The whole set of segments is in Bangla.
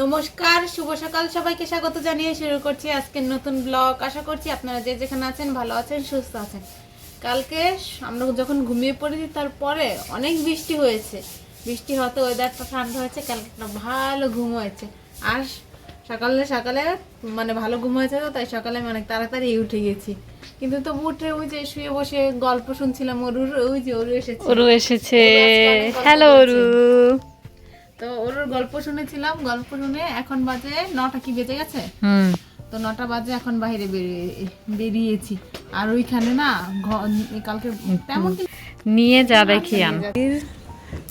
নমস্কার শুভ সকাল সবাইকে স্বাগত জানিয়ে শুরু করছি আজকের নতুন ব্লগ। আশা করছি আপনারা যে যেখানে আছেন ভালো আছেন সুস্থ আছেন। কালকে আমরা যখন ঘুমিয়ে পড়েছি তারপরে অনেক বৃষ্টি হয়েছে। বৃষ্টি হতে ওয়েদারটা ঠান্ডা হয়েছে কালকে একটা ভালো ঘুম হয়েছে। আর সকালে সকালে মানে ভালো ঘুম হয়েছে তো তাই সকালে আমি অনেক তাড়াতাড়ি উঠে গেছি। কিন্তু তো উঠে ওই যে শুয়ে বসে গল্প শুনছিলাম অরুর ওই যে অরু এসেছে। অরু এসেছে। হ্যালো করেছে। তো ওর গল্প শুনেছিলাম গল্প শুনে এখন বাজে নটা কি বেজে গেছে? হুম। তো নটা বাজে এখন বাইরে বেরিয়ে বেরিয়েছি। আর ওইখানে না কালকে তেমন নিয়ে যা দেখি আন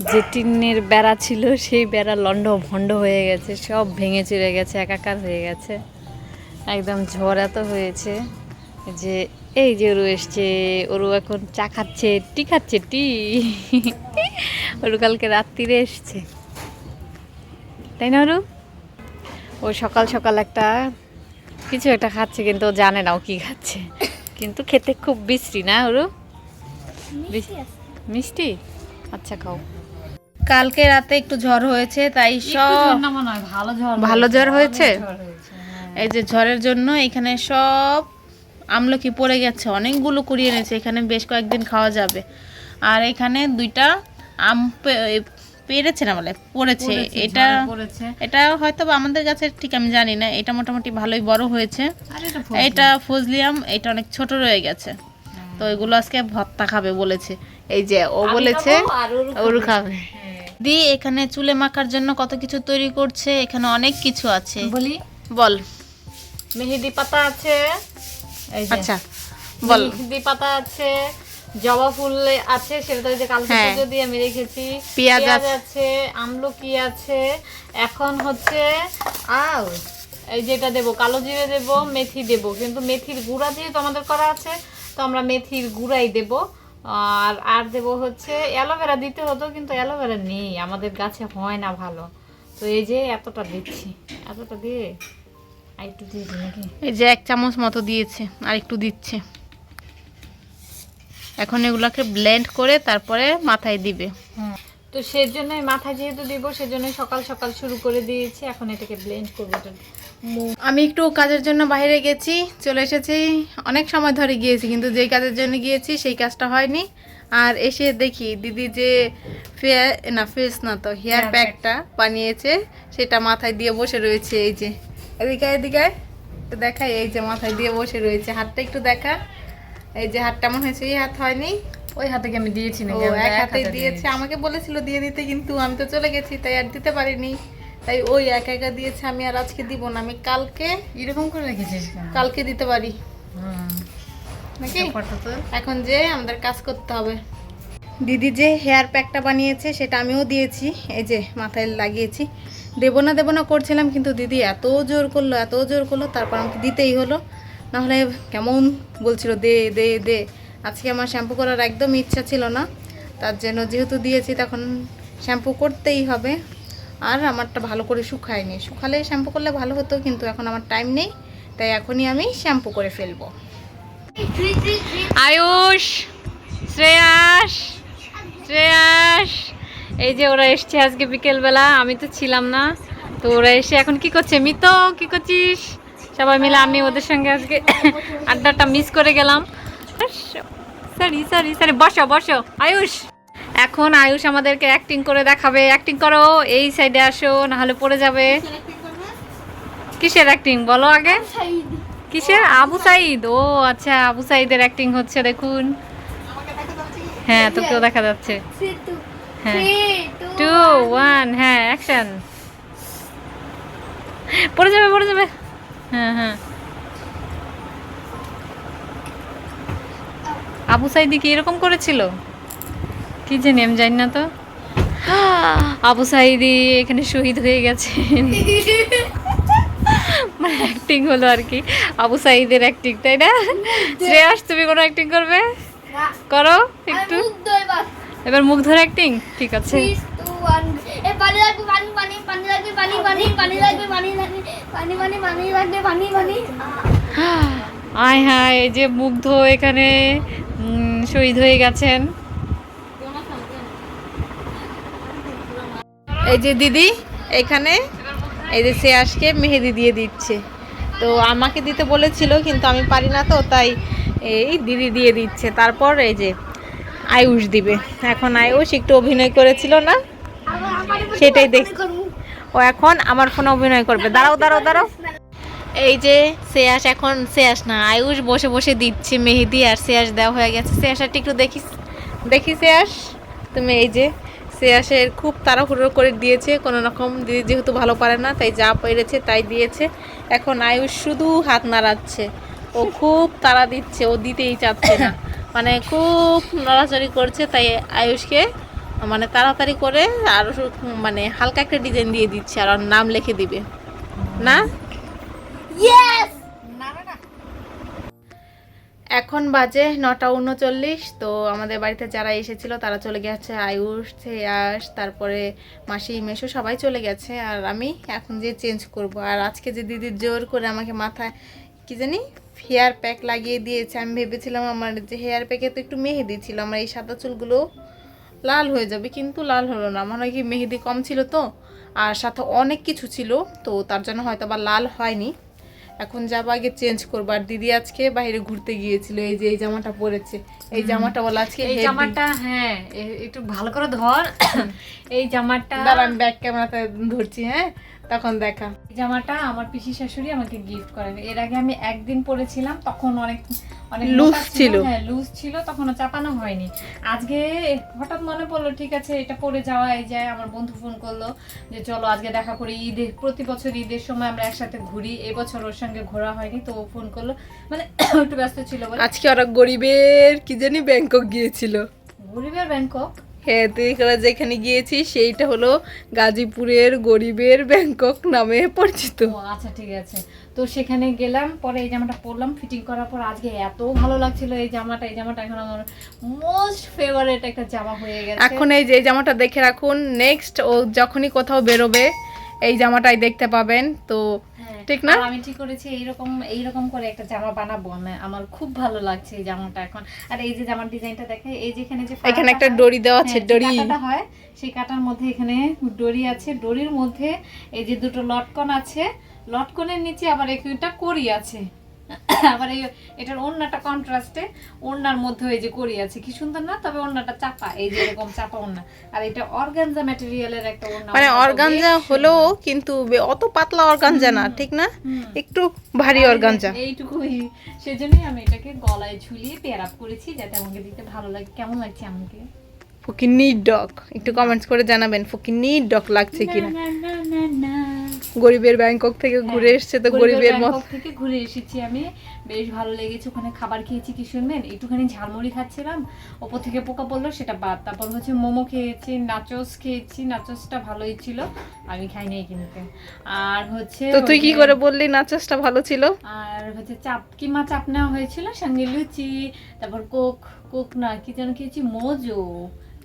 যে টিনের বেড়া ছিল সেই বেড়া লন্ড ভন্ড হয়ে গেছে সব ভেঙে চুরে গেছে একাকার হয়ে গেছে। একদম ঝড় এত হয়েছে যে এই যে ওরু এসছে ওরু এখন চা খাচ্ছে টি খাচ্ছে টি। ওরু কালকে রাত্রিরে এসছে। তাই না ওরু ও সকাল সকাল একটা কিছু একটা খাচ্ছে কিন্তু ও জানে না ও কি খাচ্ছে। কিন্তু খেতে খুব বিশ্রী না ওরু মিষ্টি আচ্ছা খাও। কালকে রাতে একটু ঝড় হয়েছে তাই সব ভালো ঝড় জ্বর হয়েছে? এই যে ঝড়ের জন্য এখানে সব আমলকি পড়ে গেছে অনেকগুলো কুড়িয়ে এনেছে এখানে বেশ কয়েকদিন খাওয়া যাবে। আর এখানে দুইটা আম পেরেছে না বলে পড়েছে। এটা এটা হয়তো আমাদের কাছে ঠিক আমি জানি না এটা মোটামুটি ভালোই বড় হয়েছে। এটা ফজলিয়াম এটা অনেক ছোট রয়ে গেছে। তো এগুলো আজকে ভত্তা খাবে বলেছে। এই যে ও বলেছে ওর খাবে। দি এখানে চুলে মাখার জন্য কত কিছু তৈরি করছে এখানে অনেক কিছু আছে। বলি? বল। মেহেদি পাতা আছে। এই যে আচ্ছা বল। মেহেদি পাতা আছে জবা ফুল আছে সেটা যে কালকে হ্যাঁ। পুজো দিয়ে আমি রেখেছি। পেঁয়াজ আছে। আমলকি আছে এখন হচ্ছে আও এই যেটা দেবো কালো জিরে দেবো মেথি দেবো। কিন্তু মেথির গুঁড়া দিয়ে তো আমাদের করা আছে তো আমরা মেথির গুঁড়াই দেবো। আর আর দেবো হচ্ছে অ্যালোভেরা দিতে হতো কিন্তু অ্যালোভেরা নেই আমাদের গাছে হয় না ভালো। তো এই যে এতটা দিচ্ছি এতটা দিয়ে আর একটু দিয়ে দিই নাকি? এই যে এক চামচ মতো দিয়েছে আর একটু দিচ্ছে। এখন এগুলাকে ব্লেন্ড করে তারপরে মাথায় দিবে। তো সেজন্য মাথায় যেহেতু দিব সেজন্য সকাল সকাল শুরু করে দিয়েছি। এখন এটাকে ব্লেন্ড করব আমি একটু কাজের জন্য বাইরে গেছি চলে এসেছি। অনেক সময় ধরে গিয়েছি কিন্তু যেই কাজের জন্য গিয়েছি সেই কাজটা হয়নি। আর এসে দেখি দিদি যে ফেয়ার না ফেস না তো হেয়ার প্যাকটা বানিয়েছে সেটা মাথায় দিয়ে বসে রয়েছে এই যে। এদিকে এদিকে দেখাই এই যে মাথায় দিয়ে বসে রয়েছে। হাতটা একটু দেখা। এই যে হাতটা মনে হয়েছে এই হাত হয়নি? ওই হাতে কি আমি দিয়েছি আমি এক হাতে দিয়েছে। আমাকে বলেছিল দিয়ে দিতে কিন্তু আমি তো চলে গেছি তাই আর দিতে পারিনি। তাই ওই একা একা দিয়েছে আমি আর আজকে দিব না। আমি কালকে এরকম করে রেখেছিস কালকে দিতে পারি। নাকি? এখন যে আমাদের কাজ করতে হবে। দিদি যে হেয়ার প্যাকটা বানিয়েছে সেটা আমিও দিয়েছি। এই যে মাথায় লাগিয়েছি। দেবো না দেবো না করছিলাম কিন্তু দিদি এত জোর করল এত জোর করল তারপর আমাকে দিতেই হলো। নাহলে কেমন বলছিল, দে দে দে। আজকে আমার শ্যাম্পু করার একদম ইচ্ছা ছিল না। তার জন্য যেহেতু দিয়েছি, তখন শ্যাম্পু করতেই হবে। আর আমারটা ভালো করে শুকায়নি। শুকালে শ্যাম্পু করলে ভালো হতো, কিন্তু এখন আমার টাইম নেই, তাই এখনই আমি শ্যাম্পু করে ফেলব। আয়ুষ! শ্রেয়াস! শ্রেয়াস! এই যে ওরা এসছে আজকে বিকেলবেলা, আমি তো ছিলাম না। তো ওরা এসে এখন কি করছে? মিত, কি করছিস? সবাই মিলে আমি ওদের সঙ্গে আজকে আড্ডাটা মিস করে গেলাম। সরি সরি সরি বসো বসো, আয়ুষ। এখন আয়ুষ আমাদেরকে অ্যাক্টিং করে দেখাবে। অ্যাক্টিং করো, এই সাইডে আসো, নাহলে পড়ে যাবে। কিসের অ্যাক্টিং বলো আগে? কিসের? আবু সাইদ। ও আচ্ছা আবু সাইদের অ্যাক্টিং হচ্ছে, দেখুন। হ্যাঁ তোকেও দেখা যাচ্ছে। হ্যাঁ। টু ওয়ান হ্যাঁ অ্যাকশন পড়ে যাবে পড়ে যাবে। হ্যাঁ হ্যাঁ। আবু সাইদি কি এরকম করেছিল? কি জানি আমি জানি না তো। আবু সাইদি এখানে শহীদ হয়ে গেছে মানে অ্যাক্টিং হলো আর কি। আবু সাইদের অ্যাক্টিং তাই না? শ্রেয়াস তুমি কোনো অ্যাক্টিং করবে? করো একটু। এবার মুখ ধরে অ্যাক্টিং ঠিক আছে। পানি লাগবে, পানি আয় হায় যে মুগ্ধ এখানে শহীদ হয়ে গেছেন। এই যে দিদি এখানে, এই যে শ্রেয়াসকে মেহেদি দিয়ে দিচ্ছে। তো আমাকে দিতে বলেছিল, কিন্তু আমি পারি না তো, তাই এই দিদি দিয়ে দিচ্ছে। তারপর এই যে আয়ুষ দিবে। এখন আয়ুষ একটু অভিনয় করেছিল না? সেটাই দেখছি ও এখন আমার ফোনে অভিনয় করবে। দাঁড়াও দাঁড়াও দাঁড়াও। এই যে শ্রেয়াস এখন, শ্রেয়াস না, আয়ুষ বসে বসে দিচ্ছে, মেহেদি আর শ্রেয়াস দেওয়া হয়ে গেছে। শ্রেয়াস, আর একটু দেখিস দেখি শ্রেয়াস? তুমি এই যে শ্রেয়াসের খুব তাড়াহুড়ো করে দিয়েছে, কোনো রকম দিদি যেহেতু ভালো পারে না, তাই যা পেরেছে তাই দিয়েছে। এখন আয়ুষ শুধু হাত নাড়াচ্ছে। ও খুব তাড়া দিচ্ছে, ও দিতেই চাচ্ছে না। মানে খুব নড়াচড়ি করছে, তাই আয়ুষকে মানে তাড়াতাড়ি করে আর মানে হালকা একটা ডিজাইন দিয়ে দিচ্ছে আর ওর নাম লিখে দিবে। না? ইয়েস এখন বাজে নটা উনচল্লিশ তো আমাদের বাড়িতে যারা এসেছিল তারা চলে গেছে আয়ুষ শ্রেয়াস তারপরে মাসি মেশো সবাই চলে গেছে আর আমি এখন যে চেঞ্জ করব। আর আজকে যে দিদি জোর করে আমাকে মাথায় কি জানি হেয়ার প্যাক লাগিয়ে দিয়েছে আমি ভেবেছিলাম আমার যে হেয়ার প্যাকে তো একটু মেহেদি ছিল আমার এই সাদা চুলগুলো লাল হয়ে যাবে কিন্তু লাল হলো না। মনে হয় কি মেহেদি কম ছিল তো আর সাথে অনেক কিছু ছিল তো তার জন্য হয়তো বা লাল হয়নি। এখন যাব আগে চেঞ্জ করব। আর দিদি আজকে বাইরে ঘুরতে গিয়েছিল এই যে এই জামাটা পরেছে। এই জামাটা বলে আজকে এই জামাটা হ্যাঁ একটু ভালো করে ধর। এই জামাটা দাঁড়ান আমি ব্যাক ক্যামেরাতে ধরছি হ্যাঁ? তখন দেখা। এই জামাটা আমার পিসি শাশুড়ি আমাকে গিফট করেন। এর আগে আমি একদিন পরেছিলাম তখন অনেক অনেক মোটা ছিল। হ্যাঁ লুজ ছিল তখন চাপানো হয়নি। আজকে হঠাৎ মনে পড়ল ঠিক আছে এটা পরে যাওয়া এই যায় আমার বন্ধু ফোন করল যে চলো আজকে দেখা করি ঈদে প্রতি বছর ঈদের সময় আমরা একসাথে ঘুরি। এবছর ওর সঙ্গে ঘোরা হয়নি তো ও ফোন করল। মানে একটু ব্যস্ত ছিল বলে। আজকে ওরা গরিবের কি জানি ব্যাংকক গিয়েছিল। গরিবের ব্যাংকক? হ্যাঁ তুই এখানে যেখানে গিয়েছি সেইটা হলো গাজীপুরের গরিবের ব্যাংকক নামে পরিচিত। আচ্ছা ঠিক আছে। তো সেখানে গেলাম পরে এই জামাটা পরলাম ফিটিং করার পর আজকে এত ভালো লাগছিল এই জামাটা। এই জামাটা এখন আমার মোস্ট ফেভারিট একটা জামা হয়ে গেছে। এখন এই যে জামাটা দেখে রাখুন নেক্সট ও যখনই কোথাও বেরোবে এই জামাটাই দেখতে পাবেন। তো ঠিক না? আমি ঠিক করেছি এইরকম এইরকম করে একটা জামা বানাবো আমি। আমার খুব ভালো লাগছে এই জামাটা এখন। আর এই যে জামার ডিজাইনটা দেখে এই যেখানে যে এখানে একটা ডরি দেওয়া আছে ডরি যে হয় সেই কাটার মধ্যে এখানে ডরি আছে। ডরির মধ্যে এই যে দুটো লটকন আছে। লটকনের নিচে আবার একটা করি আছে। আবার এই এটার ওড়নাটা কন্ট্রাস্টে ওড়নার মধ্যে এই যে করি আছে কি সুন্দর না? তবে ওড়নাটা চাপা এই যে এরকম চাপা ওড়না। আর এটা অর্গানজা ম্যাটেরিয়ালের একটা ওড়না মানে অর্গানজা হলো কিন্তু অত পাতলা অর্গানজা না ঠিক না? একটু ভারী অর্গানজা এইটুকুই সেজন্যই আমি এটাকে গলায় ঝুলিয়ে পেয়ার আপ করেছি যাতে আমাকে দিতে ভালো লাগে। কেমন লাগছে আমাকে? ফকিনি ডগ একটু কমেন্টস করে জানাবেন ফকিনি ডগ লাগছে কিনা? না, না, না, না। গরিবের ব্যাংকক থেকে ঘুরে এসছে তো গরিবের মত ব্যাংকক থেকে ঘুরে এসেছি আমি। বেশ ভালো লেগেছে ওখানে খাবার খেয়েছি কি শুনবেন? একটুখানি ঝালমুড়ি খাচ্ছিলাম ওপর থেকে পোকা পড়ল সেটা বাদ। তারপর হচ্ছে মোমো খেয়েছি নাচোস খেয়েছি নাচোসটা ভালোই ছিল আমি খাইনি কিন্তু। আর হচ্ছে তো তুই কি করে বললি নাচসটা ভালো ছিল? আর হচ্ছে চাপ কিমা চাপ নেওয়া হয়েছিল সঙ্গে লুচি তারপর কোক কোক না কি যেন খেয়েছি মোজো।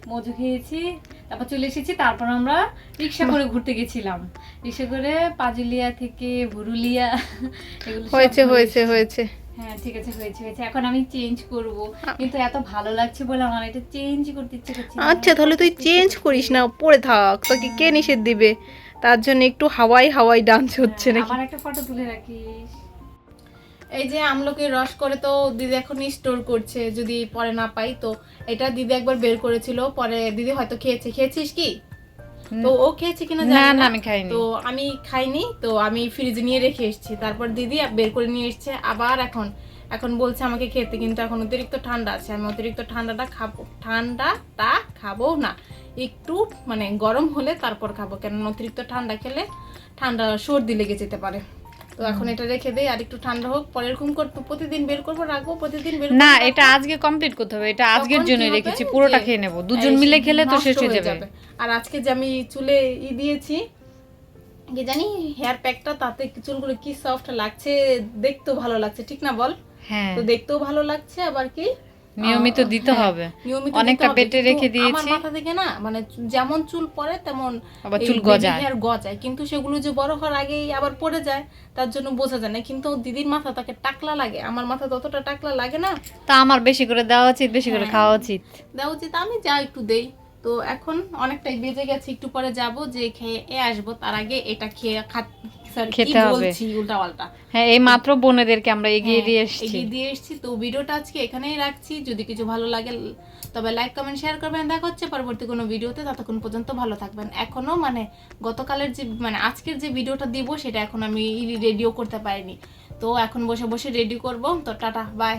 মোজো খেয়েছি তারপর চলে এসেছি তারপর আমরা রিক্সা করে ঘুরতে গেছিলাম। রিক্সা করে পাজুলিয়া থেকে ভুরুলিয়া এগুলো হয়েছে হয়েছে হয়েছে। হ্যাঁ ঠিক আছে হয়েছে হয়েছে। এখন আমি চেঞ্জ করব। কিন্তু এত ভালো লাগছে বলে আমার এটা চেঞ্জ করতে ইচ্ছে করছে আচ্ছা তাহলে তুই চেঞ্জ করিস না পড়ে থাক। তোকে কে নিষেধ দিবে? তার জন্য একটু হাওয়াই হাওয়াই ডান্স হচ্ছে নাকি? আমার একটা ফটো তুলে রাখিস। এই যে আমলকির রস করে তো দিদি এখন স্টোর করছে যদি পরে না পাই তো এটা দিদি একবার বের করেছিল পরে দিদি হয়তো খেয়েছে। খেয়েছিস কি? তো ও খেয়েছে কিনা জানি না। না আমি খাইনি। তো আমি খাইনি তো আমি ফ্রিজে নিয়ে রেখে এসেছি। তারপর দিদি বের করে নিয়ে এসেছে আবার এখন। এখন বলছে আমাকে খেতে কিন্তু এখন অতিরিক্ত ঠান্ডা আছে। আমি অতিরিক্ত ঠান্ডাটা খাব ঠান্ডাটা খাব না। একটু মানে গরম হলে তারপর খাব কেন অতিরিক্ত ঠান্ডা খেলে ঠান্ডা সর্দি লেগে যেতে পারে। তো এখন এটা রেখে দেই আর একটু ঠান্ডা হোক পরে এরকম করব প্রতিদিন বের করব রাখব প্রতিদিন বের না এটা আজকে কমপ্লিট করতে হবে এটা আজকের জন্য রেখেছি পুরোটা খেয়ে নেব। দুজন মিলে খেলে তো শেষ হয়ে যাবে। আর আজকে যে আমি চুলে ই দিয়েছি কি জানি হেয়ার প্যাকটা তাতে চুলগুলো কি সফট লাগছে দেখতেও ভালো লাগছে ঠিক না বল? হ্যাঁ। তো দেখতেও ভালো লাগছে আবার কি? নিয়মিত দিতে হ্যাঁ, হবে। নিয়মিত অনেকটা দিতে হবে, বেটে কিন্তু রেখে আমার দিয়েছি। মাথা থেকে না মানে যেমন চুল পড়ে তেমন আবার চুল গজায়। hair গজায়। কিন্তু সেগুলো যে বড় হওয়ার আগেই আবার পড়ে যায় তার জন্য বোঝা যায় না। কিন্তু দিদির মাথা তাকে টাকলা লাগে। আমার মাথা ততটা টাকলা লাগে না। তা আমার বেশি করে দেওয়া উচিত বেশি করে হ্যাঁ। খাওয়া উচিত। দেওয়া উচিত। আমি যা একটু দেই। তো এখন অনেকটাই বেজে গেছে। একটু পরে যাব যে খেয়ে এ আসব। তার আগে এটা খেয়ে খা খেতে হবে। হ্যাঁ এই মাত্র বোনেদেরকে আমরা এগিয়ে দিয়ে হ্যাঁ, এসেছি। এগিয়ে দিয়ে এসেছি। তো ভিডিওটা আজকে এখানেই রাখছি। যদি কিছু ভালো লাগে তবে লাইক কমেন্ট শেয়ার করবেন। দেখা হচ্ছে পরবর্তী কোনো ভিডিওতে। ততক্ষণ পর্যন্ত ভালো থাকবেন। এখনও মানে গতকালের যে মানে আজকের যে ভিডিওটা দিব সেটা এখন আমি রেডিও করতে পারিনি। তো এখন বসে বসে রেডি করব। তো টাটা বাই।